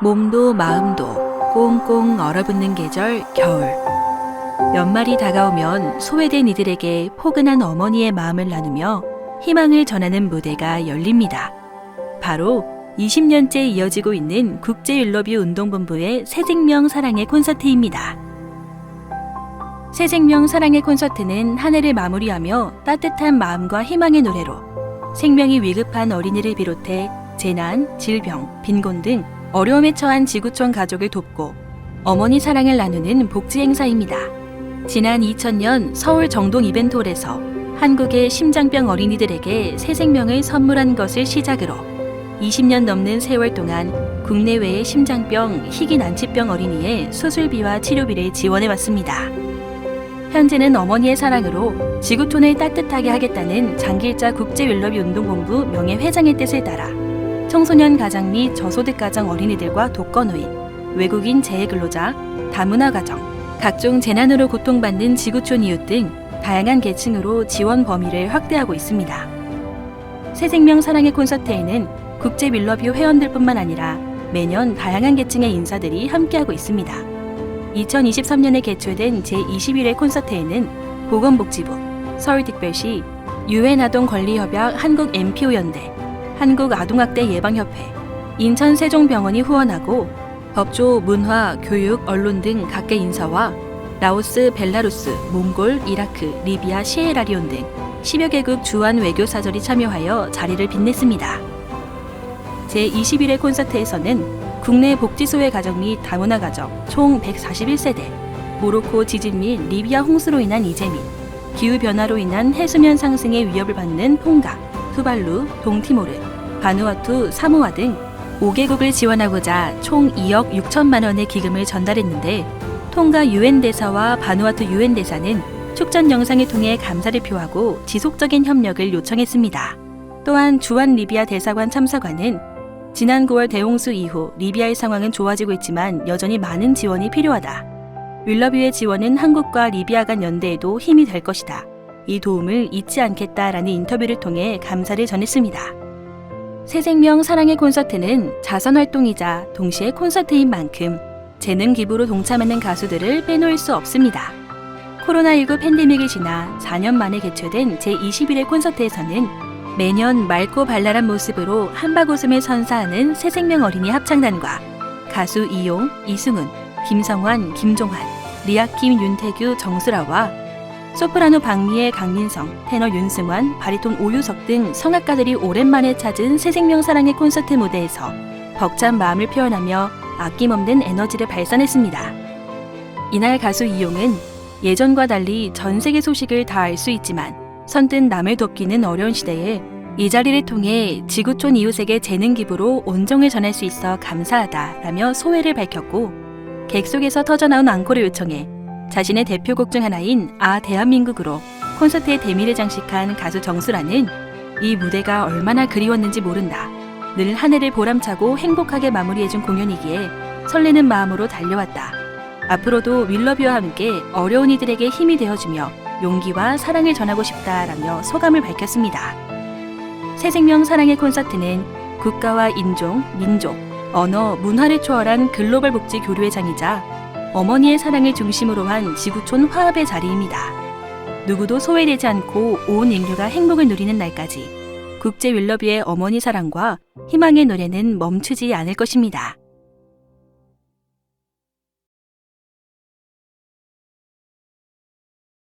몸도 마음도 꽁꽁 얼어붙는 계절 겨울. 연말이 다가오면 소외된 이들에게 포근한 어머니의 마음을 나누며 희망을 전하는 무대가 열립니다. 바로 20년째 이어지고 있는 국제율러뷰 운동본부의 새생명 사랑의 콘서트입니다. 새생명 사랑의 콘서트는 한 해를 마무리하며 따뜻한 마음과 희망의 노래로 생명이 위급한 어린이를 비롯해 재난, 질병, 빈곤 등 어려움에 처한 지구촌 가족을 돕고 어머니 사랑을 나누는 복지 행사입니다. 지난 2000년 서울 정동 이벤트홀에서 한국의 심장병 어린이들에게 새 생명을 선물한 것을 시작으로 20년 넘는 세월 동안 국내외의 심장병, 희귀 난치병 어린이의 수술비와 치료비를 지원해 왔습니다. 현재는 어머니의 사랑으로 지구촌을 따뜻하게 하겠다는 장길자 국제윌러비 운동본부 명예회장의 뜻을 따라 청소년 가장 및 저소득 가정 어린이들과 독거노인, 외국인 재해근로자, 다문화 가정, 각종 재난으로 고통받는 지구촌 이웃 등 다양한 계층으로 지원 범위를 확대하고 있습니다. 새생명 사랑의 콘서트에는 국제 밀러뷰 회원들뿐만 아니라 매년 다양한 계층의 인사들이 함께하고 있습니다. 2023년에 개최된 제21회 콘서트에는 보건복지부, 서울특별시, 유엔 아동 권리협약 한국 MPO 연대, 한국 아동학대 예방협회, 인천 세종병원이 후원하고 법조, 문화, 교육, 언론 등 각계 인사와 라오스, 벨라루스, 몽골, 이라크, 리비아, 시에라리온 등 10여 개국 주한 외교 사절이 참여하여 자리를 빛냈습니다. 제21회 콘서트에서는 국내 복지소외 가정 및 다문화 가정 총 141세대, 모로코 지진 및 리비아 홍수로 인한 이재 및 기후 변화로 인한 해수면 상승의 위협을 받는 통가, 투발루, 동티모르, 바누아투, 사모아 등 5개국을 지원하고자 총 2억 6천만 원의 기금을 전달했는데 통가 유엔 대사와 바누아투 유엔 대사는 축전 영상을 통해 감사를 표하고 지속적인 협력을 요청했습니다. 또한 주한 리비아 대사관 참사관은 지난 9월 대홍수 이후 리비아의 상황은 좋아지고 있지만 여전히 많은 지원이 필요하다. 윌러뷰의 지원은 한국과 리비아 간 연대에도 힘이 될 것이다. 이 도움을 잊지 않겠다라는 인터뷰를 통해 감사를 전했습니다. 새생명 사랑의 콘서트는 자선 활동이자 동시에 콘서트인 만큼 재능 기부로 동참하는 가수들을 빼놓을 수 없습니다. 코로나19 팬데믹을 지나 4년 만에 개최된 제21회 콘서트에서는 매년 맑고 발랄한 모습으로 한바구음을 선사하는 새생명 어린이 합창단과 가수 이용, 이승훈, 김성환, 김종환, 리아킴, 윤태규, 정수라와 소프라노 박미애, 강민성, 테너 윤승환, 바리톤 오유석 등 성악가들이 오랜만에 찾은 새생명 사랑의 콘서트 무대에서 벅찬 마음을 표현하며 아낌없는 에너지를 발산했습니다. 이날 가수 이용은 예전과 달리 전 세계 소식을 다 알 수 있지만 선뜻 남을 돕기는 어려운 시대에 이 자리를 통해 지구촌 이웃에게 재능 기부로 온정을 전할 수 있어 감사하다라며 소회를 밝혔고 객석에서 터져나온 앙코를 요청해 자신의 대표곡 중 하나인 아 대한민국으로 콘서트의 대미를 장식한 가수 정수라는 이 무대가 얼마나 그리웠는지 모른다. 늘 한 해를 보람차고 행복하게 마무리해준 공연이기에 설레는 마음으로 달려왔다. 앞으로도 윌러뷰와 함께 어려운 이들에게 힘이 되어주며 용기와 사랑을 전하고 싶다라며 소감을 밝혔습니다. 새생명 사랑의 콘서트는 국가와 인종, 민족, 언어, 문화를 초월한 글로벌 복지 교류의 장이자 어머니의 사랑을 중심으로 한 지구촌 화합의 자리입니다. 누구도 소외되지 않고 온 인류가 행복을 누리는 날까지 국제 윌러뷰의 어머니 사랑과 희망의 노래는 멈추지 않을 것입니다.